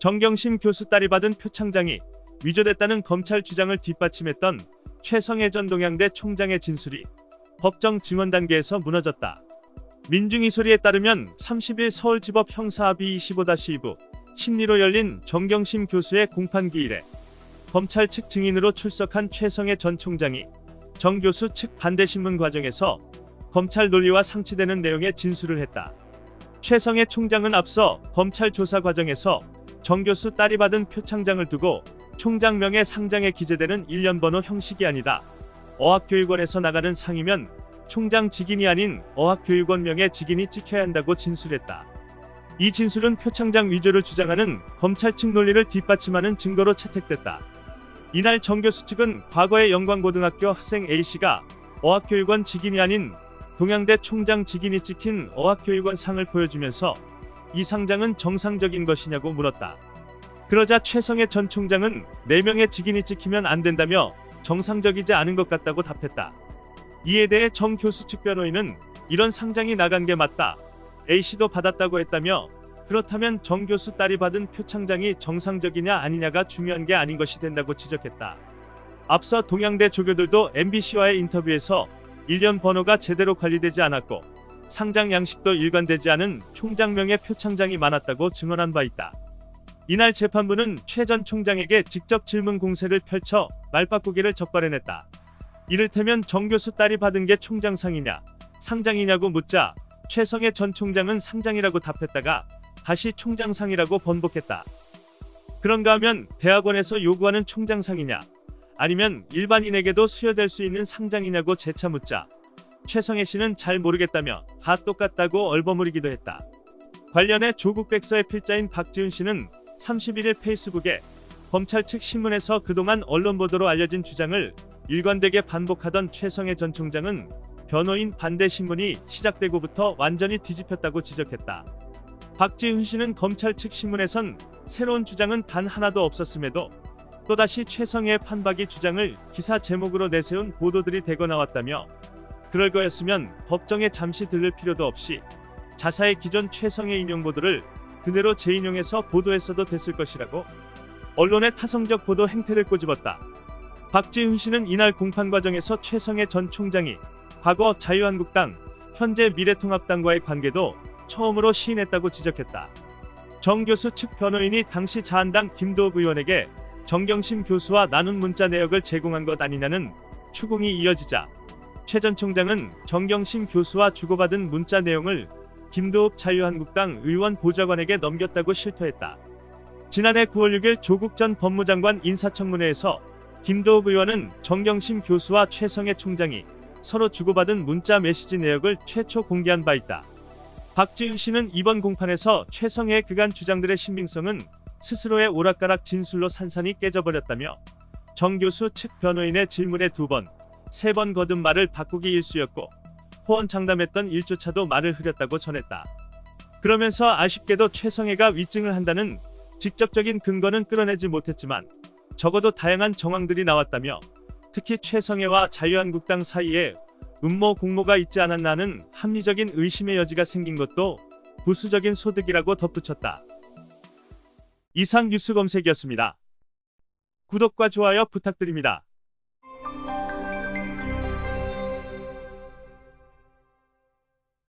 정경심 교수 딸이 받은 표창장이 위조됐다는 검찰 주장을 뒷받침했던 최성해 전 동양대 총장의 진술이 법정 증언 단계에서 무너졌다. 민중이 소리에 따르면 30일 서울지법 형사합의 25-2부 심리로 열린 정경심 교수의 공판 기일에 검찰 측 증인으로 출석한 최성해 전 총장이 정 교수 측 반대 신문 과정에서 검찰 논리와 상치되는 내용의 진술을 했다. 최성해 총장은 앞서 검찰 조사 과정에서 정 교수 딸이 받은 표창장을 두고 총장명의 상장에 기재되는 1년 번호 형식이 아니다. 어학교육원에서 나가는 상이면 총장 직인이 아닌 어학교육원 명의 직인이 찍혀야 한다고 진술했다. 이 진술은 표창장 위조를 주장하는 검찰 측 논리를 뒷받침하는 증거로 채택됐다. 이날 정 교수 측은 과거에 영광고등학교 학생 A씨가 어학교육원 직인이 아닌 동양대 총장 직인이 찍힌 어학교육원 상을 보여주면서 이 상장은 정상적인 것이냐고 물었다. 그러자 최성해 전 총장은 4명의 직인이 찍히면 안 된다며 정상적이지 않은 것 같다고 답했다. 이에 대해 정 교수 측 변호인은 이런 상장이 나간 게 맞다. A씨도 받았다고 했다며 그렇다면 정 교수 딸이 받은 표창장이 정상적이냐 아니냐가 중요한 게 아닌 것이 된다고 지적했다. 앞서 동양대 조교들도 MBC와의 인터뷰에서 1년 번호가 제대로 관리되지 않았고 상장 양식도 일관되지 않은 총장명의 표창장이 많았다고 증언한 바 있다. 이날 재판부는 최 전 총장에게 직접 질문 공세를 펼쳐 말바꾸기를 적발해냈다. 이를테면 정 교수 딸이 받은 게 총장상이냐, 상장이냐고 묻자 최성해 전 총장은 상장이라고 답했다가 다시 총장상이라고 번복했다. 그런가 하면 대학원에서 요구하는 총장상이냐, 아니면 일반인에게도 수여될 수 있는 상장이냐고 재차 묻자 최성해 씨는 잘 모르겠다며 다 똑같다고 얼버무리기도 했다. 관련해 조국 백서의 필자인 박지훈 씨는 31일 페이스북에 검찰 측 신문에서 그동안 언론 보도로 알려진 주장을 일관되게 반복하던 최성해 전 총장은 변호인 반대 신문이 시작되고부터 완전히 뒤집혔다고 지적했다. 박지훈 씨는 검찰 측 신문에선 새로운 주장은 단 하나도 없었음에도 또다시 최성해의 판박이 주장을 기사 제목으로 내세운 보도들이 대거 나왔다며 그럴 거였으면 법정에 잠시 들를 필요도 없이 자사의 기존 최성해 인용 보도를 그대로 재인용해서 보도했어도 됐을 것이라고 언론의 타성적 보도 행태를 꼬집었다. 박지훈 씨는 이날 공판 과정에서 최성해 전 총장이 과거 자유한국당, 현재 미래통합당과의 관계도 처음으로 시인했다고 지적했다. 정 교수 측 변호인이 당시 자한당 김도읍 의원에게 정경심 교수와 나눈 문자 내역을 제공한 것 아니냐는 추궁이 이어지자 최 전 총장은 정경심 교수와 주고받은 문자 내용을 김도읍 자유한국당 의원 보좌관에게 넘겼다고 실토했다. 지난해 9월 6일 조국 전 법무장관 인사청문회에서 김도읍 의원은 정경심 교수와 최성해 총장이 서로 주고받은 문자 메시지 내역을 최초 공개한 바 있다. 박지훈 씨는 이번 공판에서 최성해의 그간 주장들의 신빙성은 스스로의 오락가락 진술로 산산이 깨져버렸다며 정 교수 측 변호인의 질문에 두 번, 세 번 거듭 말을 바꾸기 일쑤였고 호언 장담했던 일조차도 말을 흐렸다고 전했다. 그러면서 아쉽게도 최성해가 위증을 한다는 직접적인 근거는 끌어내지 못했지만 적어도 다양한 정황들이 나왔다며 특히 최성해와 자유한국당 사이에 음모 공모가 있지 않았나 하는 합리적인 의심의 여지가 생긴 것도 부수적인 소득이라고 덧붙였다. 이상 뉴스 검색이었습니다. 구독과 좋아요 부탁드립니다.